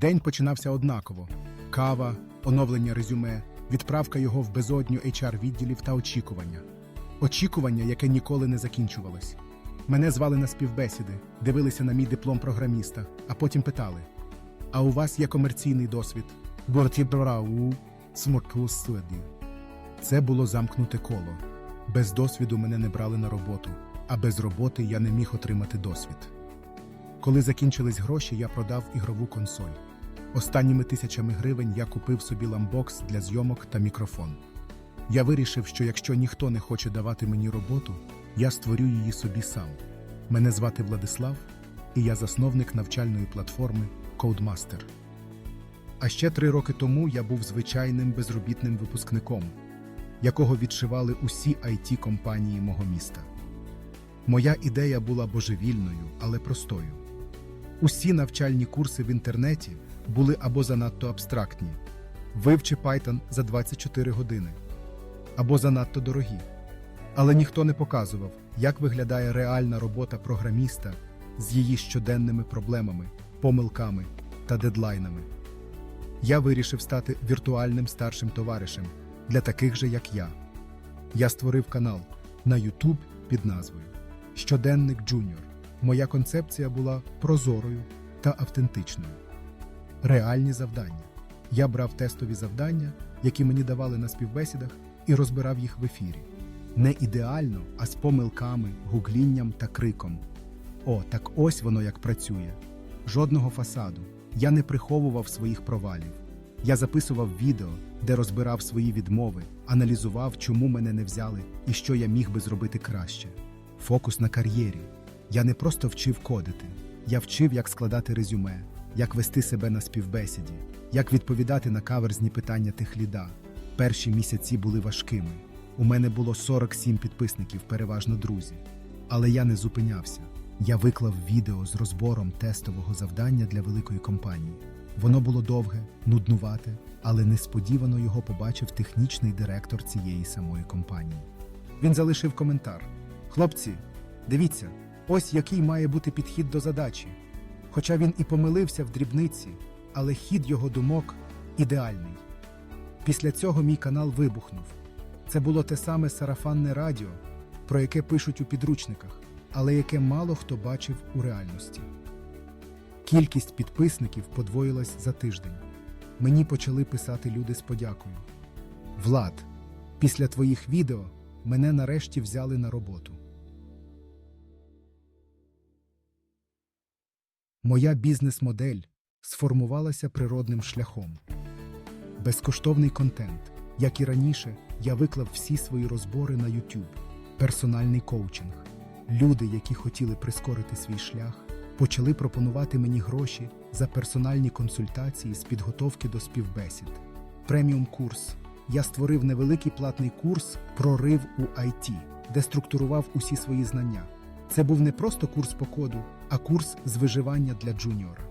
День починався однаково: кава, оновлення резюме, відправка його в безодню HR відділів та очікування. Очікування, яке ніколи не закінчувалось. Мене звали на співбесіди, дивилися на мій диплом програміста, а потім питали: А у вас є комерційний досвід? Це було замкнуте коло. Без досвіду мене не брали на роботу, а без роботи я не міг отримати досвід. Коли закінчились гроші, я продав ігрову консоль. Останніми тисячами гривень я купив собі ламбокс для зйомок та мікрофон. Я вирішив, що якщо ніхто не хоче давати мені роботу, я створю її собі сам. Мене звати Владислав, і я засновник навчальної платформи Codemaster. А ще три роки тому я був звичайним безробітним випускником, якого відшивали усі it компанії мого міста. Моя ідея була божевільною, але простою. Усі навчальні курси в інтернеті були або занадто абстрактні, вивчи Python за 24 години, або занадто дорогі. Але ніхто не показував, як виглядає реальна робота програміста з її щоденними проблемами, помилками та дедлайнами. Я вирішив стати віртуальним старшим товаришем для таких же, як я. Я створив канал на YouTube під назвою Щоденник Джуніор. Моя концепція була прозорою та автентичною. Реальні завдання. Я брав тестові завдання, які мені давали на співбесідах, і розбирав їх в ефірі. Не ідеально, а з помилками, гуглінням та криком. О, так ось воно як працює. Жодного фасаду. Я не приховував своїх провалів. Я записував відео, де розбирав свої відмови, аналізував, чому мене не взяли і що я міг би зробити краще. Фокус на кар'єрі. Я не просто вчив кодити, я вчив, як складати резюме, як вести себе на співбесіді, як відповідати на каверзні питання техліда. Перші місяці були важкими. У мене було 47 підписників, переважно друзі. Але я не зупинявся. Я виклав відео з розбором тестового завдання для великої компанії. Воно було довге, нуднувате, але несподівано його побачив технічний директор цієї самої компанії. Він залишив коментар: Хлопці, дивіться, ось який має бути підхід до задачі. Хоча він і помилився в дрібниці, але хід його думок ідеальний. Після цього мій канал вибухнув. Це було те саме сарафанне радіо, про яке пишуть у підручниках, але яке мало хто бачив у реальності. Кількість підписників подвоїлась за тиждень. Мені почали писати люди з подякою. Влад, після твоїх відео мене нарешті взяли на роботу. Моя бізнес-модель сформувалася природним шляхом. Безкоштовний контент. Як і раніше, я виклав всі свої розбори на YouTube, персональний коучинг. Люди, які хотіли прискорити свій шлях, почали пропонувати мені гроші за персональні консультації з підготовки до співбесід. Преміум курс. Я створив невеликий платний курс Прорив у IT, де структурував усі свої знання. Це був не просто курс по коду, а курс з виживання для джуніора.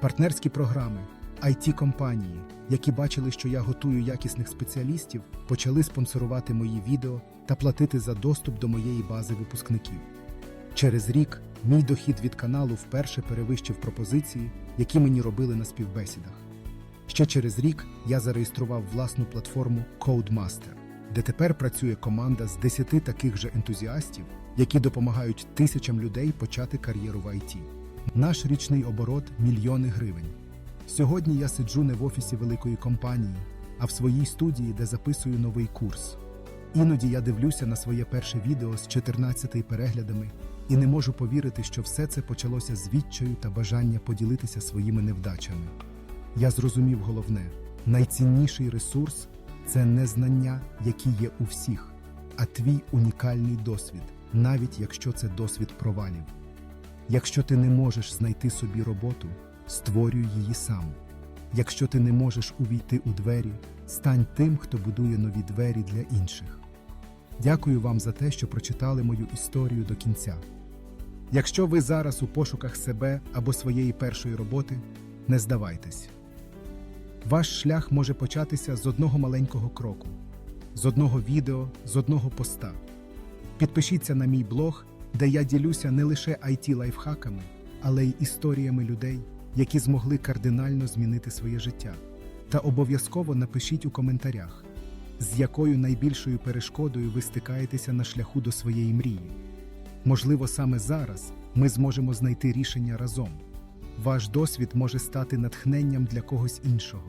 Партнерські програми, it компанії, які бачили, що я готую якісних спеціалістів, почали спонсорувати мої відео та платити за доступ до моєї бази випускників. Через рік мій дохід від каналу вперше перевищив пропозиції, які мені робили на співбесідах. Ще через рік я зареєстрував власну платформу Codemaster, де тепер працює команда з 10 таких же ентузіастів, які допомагають тисячам людей почати кар'єру в IT. Наш річний оборот мільйони гривень. Сьогодні я сиджу не в офісі великої компанії, а в своїй студії, де записую новий курс. Іноді я дивлюся на своє перше відео з 14 переглядами і не можу повірити, що все це почалося з відчаю та бажання поділитися своїми невдачами. Я зрозумів головне: найцінніший ресурс це не знання, які є у всіх, а твій унікальний досвід, навіть якщо це досвід провалів. Якщо ти не можеш знайти собі роботу, створюй її сам. Якщо ти не можеш увійти у двері, стань тим, хто будує нові двері для інших. Дякую вам за те, що прочитали мою історію до кінця. Якщо ви зараз у пошуках себе або своєї першої роботи, не здавайтесь. Ваш шлях може початися з одного маленького кроку, з одного відео, з одного поста. Підпишіться на мій блог, де я ділюся не лише it лайфхаками, але й історіями людей, які змогли кардинально змінити своє життя. Та обов'язково напишіть у коментарях, з якою найбільшою перешкодою ви стикаєтеся на шляху до своєї мрії. Можливо, саме зараз ми зможемо знайти рішення разом. Ваш досвід може стати натхненням для когось іншого.